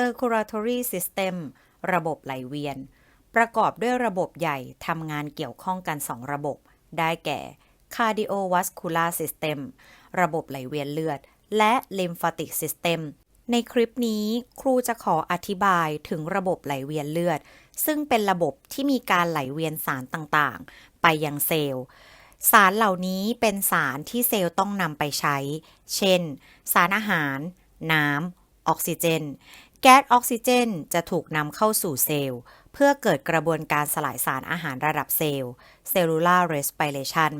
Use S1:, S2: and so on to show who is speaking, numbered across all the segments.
S1: circulatory system ระบบไหลเวียน ประกอบด้วยระบบใหญ่ทำงานเกี่ยวข้องกัน2ระบบ ได้แก่ cardiovascular system ระบบไหลเวียนเลือด และ lymphatic system ในคลิปนี้ครูจะขออธิบายถึงระบบไหลเวียนเลือด ซึ่งเป็นระบบที่มีการไหลเวียนสารต่างๆ ไปยังเซลล์สารเหล่านี้เป็นสารที่เซลล์ต้องนำไปใช้ เช่น สารอาหาร น้ำ ออกซิเจน แก๊สออกซิเจนจะถูกนำเข้าสู่เซลล์ เพื่อเกิดกระบวนการสลายสารอาหารระดับเซลล์ cellular respiration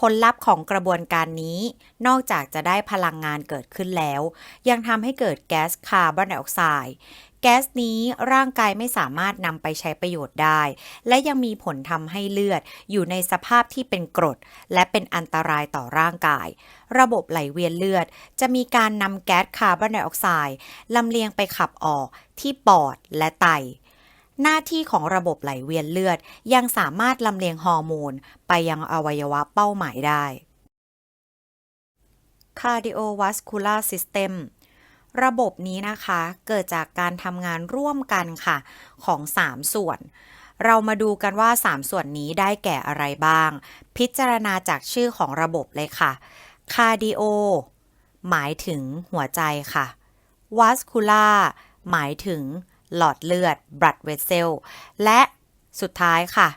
S1: ผลลัพธ์ของกระบวนการนี้ นอกจากจะได้พลังงานเกิดขึ้นแล้ว ยังทำให้เกิดแก๊สคาร์บอนไดออกไซด์ แก๊สนี้ร่างกายไม่สามารถนำไปใช้ประโยชน์ได้ และยังมีผลทำให้เลือดอยู่ในสภาพที่เป็นกรด และเป็นอันตรายต่อร่างกาย ระบบไหลเวียนเลือด จะมีการนำแก๊สคาร์บอนไดออกไซด์ลำเลียงไปขับออกที่ปอดและไตหน้าที่ของระบบไหลเวียนเลือดยังสามารถลำเลียงฮอร์โมน ไปยังอวัยวะเป้าหมายได้ cardiovascular system ระบบนี้นะคะ เกิดจากการทำงานร่วมกันค่ะของ 3 ส่วน เรามาดูกันว่า 3 ส่วนนี้ได้แก่อะไรบ้าง พิจารณาจากชื่อของระบบเลยค่ะ cardio หมายถึงหัวใจค่ะ vascular หมายถึงหลอดเลือด blood vessel และสุดท้ายค่ะ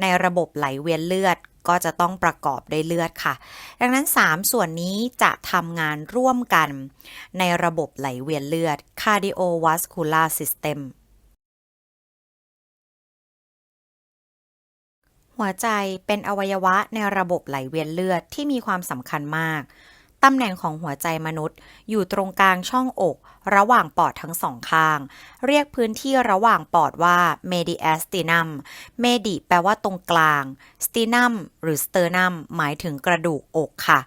S1: ในระบบไหลเวียนเลือดก็จะต้องประกอบด้วยเลือดค่ะ ดังนั้น 3 ส่วนนี้จะทำงานร่วมกัน ในระบบไหลเวียนเลือด cardiovascular system หัวใจเป็นอวัยวะในระบบไหลเวียนเลือดที่มีความสำคัญมาก ตำแหน่งของหัวใจมนุษย์ อยู่ตรงกลางช่องอก ระหว่างปอดทั้งสองข้าง เรียกพื้นที่ระหว่างปอดว่า mediastinum medi แปลว่าตรงกลาง sternum หรือ sternum หมายถึงกระดูกอกค่ะ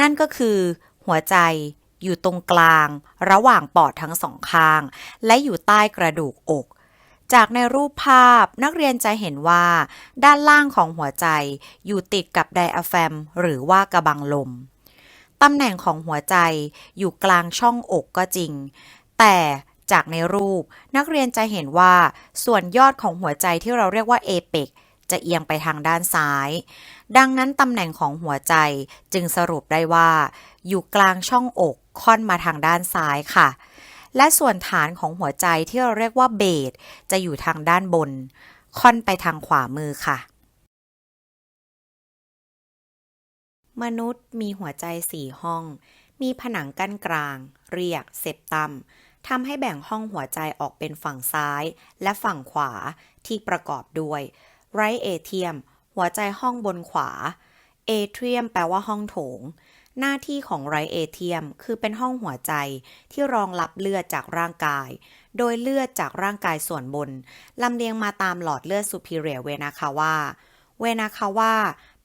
S1: นั่นก็คือ หัวใจอยู่ตรงกลาง ระหว่างปอดทั้งสองข้าง และอยู่ใต้กระดูกอก จากในรูปภาพนักเรียนจะเห็นว่า ด้านล่างของหัวใจอยู่ติดกับไดอะแฟมหรือว่ากระบังลม ตำแหน่งของหัวใจอยู่กลางช่องอกก็จริง แต่จากในรูปนักเรียนจะเห็นว่าส่วนยอดของหัวใจที่เราเรียกว่าเอเปกจะเอียงไปทางด้านซ้าย ดังนั้นตำแหน่งของหัวใจจึงสรุปได้ว่า อยู่กลางช่องอกค่อนมาทางด้านซ้ายค่ะ และส่วนฐานของหัวใจที่เราเรียกว่าเบสจะอยู่ทางด้านบน ค่อนไปทางขวามือค่ะ มนุษย์มีหัวใจสี่ห้อง มีผนังกั้นกลาง เรียกเซปตัมทำให้แบ่งห้องหัวใจออกเป็นฝั่งซ้าย และฝั่งขวาที่ประกอบด้วยไรเอเทียม หัวใจห้องบนขวา เอเทียมแปลว่าห้องโถง หน้าที่ของไรเอเทียมคือเป็นห้องหัวใจที่รองรับเลือดจากร่างกาย โดยเลือดจากร่างกายส่วนบนลำเลียงมาตามหลอดเลือด superior vena cava vena cava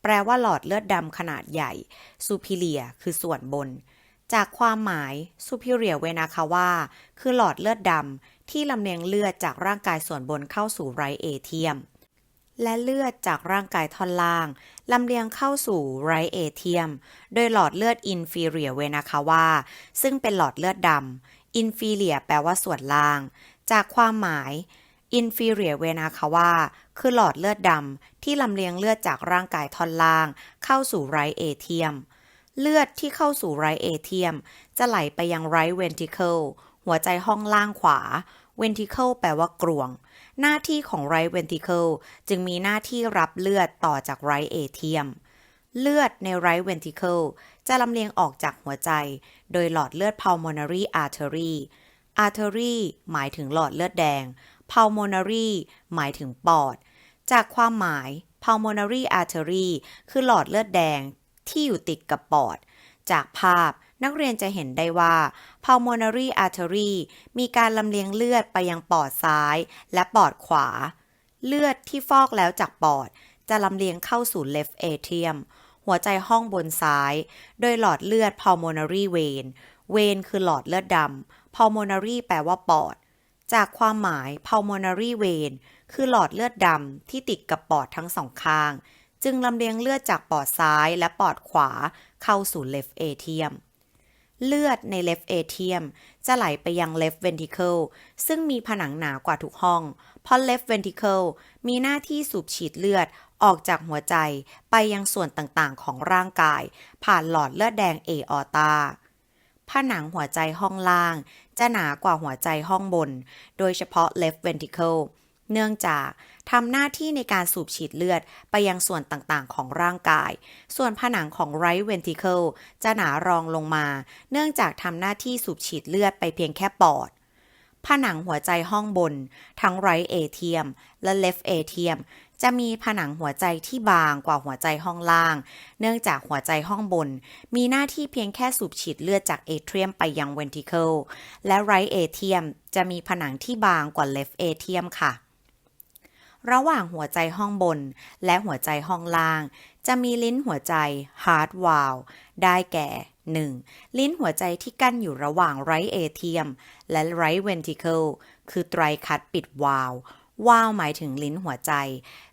S1: แปลว่าหลอดเลือดดำขนาดใหญ่ superior คือส่วนบน จากความหมาย superior vena cava คือหลอดเลือดดำที่ลำเลียงเลือดจากร่างกายส่วนบนเข้าสู่ไรเอเทียม และเลือดจากร่างกายท่อนล่างลำเลียงเข้าสู่ไรเอเทียม โดยหลอดเลือด inferior vena cava ซึ่งเป็นหลอดเลือดดำ inferior แปลว่าส่วนล่าง จากความหมาย inferior vena cava คือหลอดเลือดดำที่ลำเลียงเลือดจากร่างกายท่อนล่าง เข้าสู่ไรเอเทียม เลือดที่เข้าสู่ไรเอเทียม จะไหลไปยังไรเวนทิเคิลหัวใจห้องล่างขวาเวนทิเคิลแปลว่ากรวง หน้าที่ของไรเวนทิเคิลจึงมีหน้าที่รับเลือดต่อจากไรเอเทียม เลือดในไรเวนทิเคิลจะลำเลียงออกจากหัวใจ โดยหลอดเลือด pulmonary artery artery หมายถึงหลอดเลือดแดง pulmonary หมายถึงปอด จากความหมาย pulmonary artery คือหลอดเลือดแดงที่อยู่ติดกับปอด จากภาพนักเรียนจะเห็นได้ว่า pulmonary artery มีการลำเลียงเลือดไปยังปอดซ้ายและปอดขวา เลือดที่ฟอกแล้วจากปอด จะลำเลียงเข้าสู่ left atrium หัวใจห้องบนซ้าย โดยหลอดเลือด pulmonary vein vein คือหลอดเลือดดำ pulmonary แปลว่าปอด จากความหมาย pulmonary vein คือหลอดเลือดดำที่ติดกับปอดทั้งสองข้าง จึงลำเลียงเลือดจากปอดซ้ายและปอดขวาเข้าสู่ left atrium เลือดใน left atrium จะไหลไปยัง left ventricle ซึ่งมีผนังหนากว่าทุกห้อง เพราะ left ventricle มีหน้าที่สูบฉีดเลือดออกจากหัวใจไปยังส่วนต่างๆ ของร่างกาย ผ่านหลอดเลือดแดง aorta ผนังหัวใจห้องล่าง จะหนากว่าหัวใจห้องบน โดยเฉพาะ left ventricle เนื่องจากทำหน้าที่ในการสูบฉีดเลือดไปยังส่วนต่างๆ ของร่างกาย ส่วนผนังของ right ventricle จะหนารองลงมา เนื่องจากทำหน้าที่สูบฉีดเลือดไปเพียงแค่ปอดผนังหัวใจห้องบน ทั้ง right atrium และ left atrium จะมีผนังหัวใจที่บางกว่าหัวใจห้องล่าง เนื่องจากหัวใจห้องบน มีหน้าที่เพียงแค่สูบฉีดเลือดจาก atrium ไปยัง ventricle และ right atrium จะมีผนังที่บางกว่า left atrium ค่ะ ระหว่างหัวใจห้องบน และหัวใจห้องล่าง จะมีลิ้นหัวใจ heart valve ได้แก่ 1. ลิ้นหัวใจที่กั้นอยู่ระหว่าง right atrium และ right ventricle คือไตรคัดปิดวาล์ว วาวหมายถึงลิ้นหัวใจ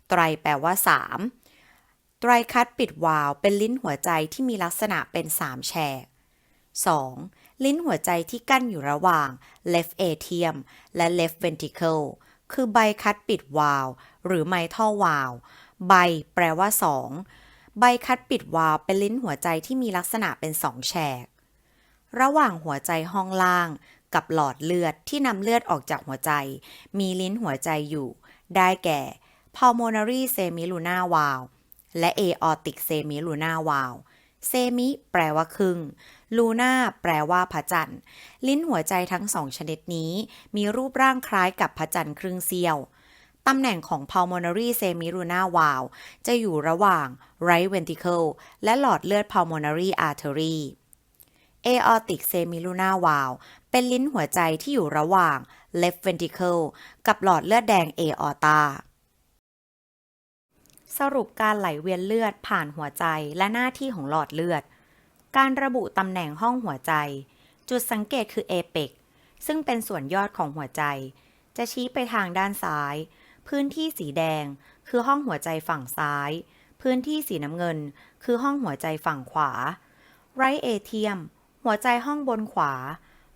S1: ไตรแปลว่า3ไตรคัดปิดวาวเป็นลิ้นหัวใจที่มีลักษณะเป็น3แฉก 2. ลิ้นหัวใจที่กั้นอยู่ระหว่าง left atrium และ left ventricle คือใบคัดปิดวาล์วหรือไมทัลวาล์วใบแปลว่า 2 ใบคัดปิดวาล์วเป็นลิ้นหัวใจที่มีลักษณะเป็นสองแฉก ระหว่างหัวใจห้องล่าง กับหลอดเลือดที่นำเลือดออกจากหัวใจ มีลิ้นหัวใจอยู่ ได้แก่ pulmonary semilunar valve และ aortic semilunar valve เซมิแปลว่าครึ่ง ลูน่าแปลว่าพระจันทร์ ลิ้นหัวใจทั้งสองชนิดนี้ มีรูปร่างคล้ายกับพระจันทร์ครึ่งเสี้ยว ตำแหน่งของ pulmonary semilunar valve จะอยู่ระหว่าง right ventricle และหลอดเลือด pulmonary artery aortic semilunar valve เป็นลิ้นหัวใจที่อยู่ระหว่าง left ventricle กับหลอดเลือดแดง aorta สรุปการไหลเวียนเลือดผ่านหัวใจและหน้าที่ของหลอดเลือด การระบุตำแหน่งห้องหัวใจ จุดสังเกตคือเอเปกซึ่งเป็นส่วนยอดของหัวใจ จะชี้ไปทางด้านซ้าย พื้นที่สีแดงคือห้องหัวใจฝั่งซ้าย พื้นที่สีน้ำเงิน คือห้องหัวใจฝั่งขวา ไรเอเทียม หัวใจห้องบนขวา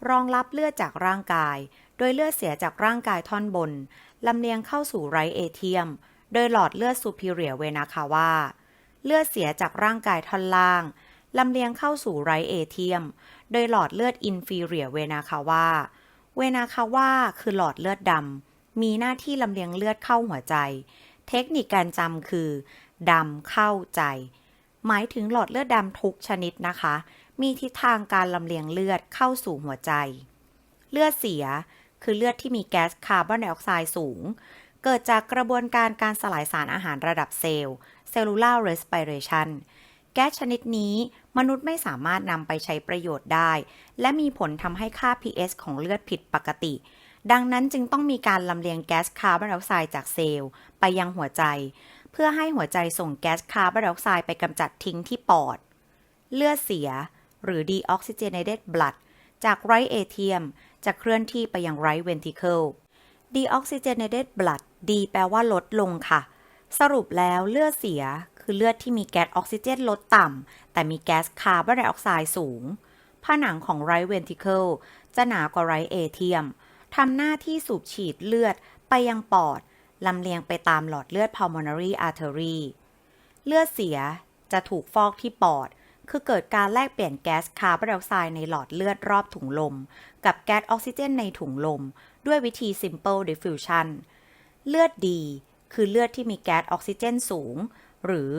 S1: รองรับเลือดจากร่างกาย โดยเลือดเสียจากร่างกายท่อนบนลำเลียงเข้าสู่ไรเอเทียม โดยหลอดเลือดซูพิเรียเวนาคาวาเลือดเสียจากร่างกายท่อนล่างลำเลียงเข้าสู่ไรเอเทียม โดยหลอดเลือดอินฟีเรียเวนาคาวาเวนาคาวาคือหลอดเลือดดำ มีหน้าที่ลำเลียงเลือดเข้าหัวใจ เทคนิคการจำคือดำเข้าใจ หมายถึงหลอดเลือดดำทุกชนิดนะคะ มีทิศทางการลำเลียงเลือดเข้าสู่หัวใจ เลือดเสียคือเลือดที่มีแก๊สคาร์บอนไดออกไซด์สูง เกิดจากกระบวนการการสลายสารอาหารระดับเซลล์ cellular respiration แก๊สชนิดนี้มนุษย์ไม่สามารถนำไปใช้ประโยชน์ได้ และมีผลทำให้ค่า pH ของเลือดผิดปกติ ดังนั้นจึงต้องมีการลำเลียงแก๊สคาร์บอนไดออกไซด์จากเซลล์ไปยังหัวใจ เพื่อให้หัวใจส่งแก๊สคาร์บอนไดออกไซด์ไปกำจัดทิ้งที่ปอด เลือดเสีย หรือ deoxygenated blood จาก right atrium จะเคลื่อนที่ไปยัง right ventricle deoxygenated blood D แปลว่าลดลงค่ะ สรุปแล้วเลือดเสียคือเลือดที่มีแก๊สออกซิเจนลดต่ำ แต่มีแก๊สคาร์บอนไดออกไซด์สูง ผนังของ right ventricle จะหนากว่า right atrium ทำหน้าที่สูบฉีดเลือดไปยังปอดลำเลียงไปตามหลอดเลือด pulmonary artery เลือดเสียจะถูกฟอกที่ปอด คือเกิดการแลกเปลี่ยนแก๊สคาร์บอนไดออกไซด์ในหลอดเลือดรอบถุงลม กับแก๊สออกซิเจนในถุงลม ด้วยวิธี simple diffusion เลือดดี คือเลือดที่มีแก๊สออกซิเจนสูง หรือ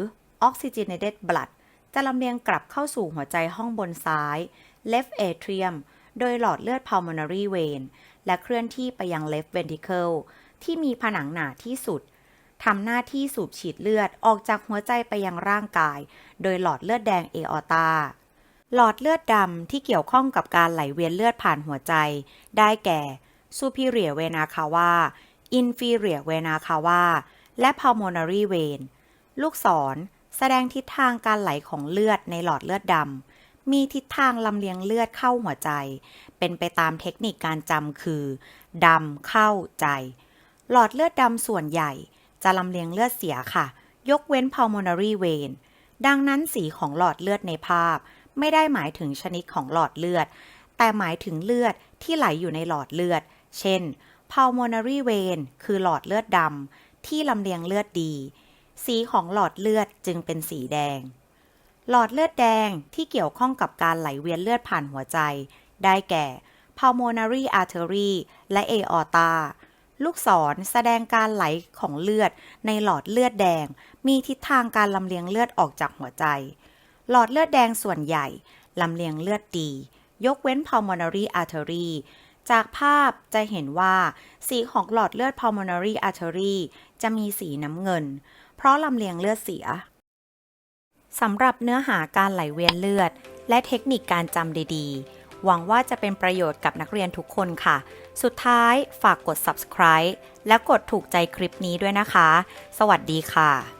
S1: oxygenated blood จะลำเลียงกลับเข้าสู่หัวใจห้องบนซ้าย left atrium โดยหลอดเลือด pulmonary vein และเคลื่อนที่ไปยัง left ventricle ที่มีผนังหนาที่สุด ทำหน้าที่สูบฉีดเลือดออกจากหัวใจไปยังร่างกาย โดยหลอดเลือดแดง aorta หลอดเลือดดำที่เกี่ยวข้องกับการไหลเวียนเลือดผ่านหัวใจ ได้แก่ superior vena cava inferior vena cava และ pulmonary vein ลูกศรแสดงทิศทางการไหลของเลือดในหลอดเลือดดำ มีทิศทางลำเลียงเลือดเข้าหัวใจ เป็นไปตามเทคนิคการจำคือดำเข้าใจ หลอดเลือดดำส่วนใหญ่ จะลำเลียงเลือดเสียค่ะ ยกเว้น pulmonary vein ดังนั้นสีของหลอดเลือดในภาพ ไม่ได้หมายถึงชนิดของหลอดเลือด แต่หมายถึงเลือดที่ไหลอยู่ในหลอดเลือด เช่น pulmonary vein คือหลอดเลือดดำที่ลำเลียงเลือดดี สีของหลอดเลือดจึงเป็นสีแดง หลอดเลือดแดงที่เกี่ยวข้องกับการไหลเวียนเลือดผ่านหัวใจ ได้แก่ pulmonary artery และ aorta ลูกศรแสดงการไหลของเลือดในหลอดเลือดแดง มีทิศทางการลำเลียงเลือดออกจากหัวใจ หลอดเลือดแดงส่วนใหญ่ลำเลียงเลือดดี ยกเว้น pulmonary artery จากภาพจะเห็นว่า สีของหลอดเลือด pulmonary artery จะมีสีน้ำเงิน เพราะลำเลียงเลือดเสียสำหรับเนื้อหาการไหลเวียนเลือด และเทคนิคการจำดีๆ หวังว่าจะเป็นประโยชน์กับนักเรียนทุกคนค่ะ สุดท้ายฝากกด subscribe และกดถูกใจคลิปนี้ด้วยนะคะ สวัสดีค่ะ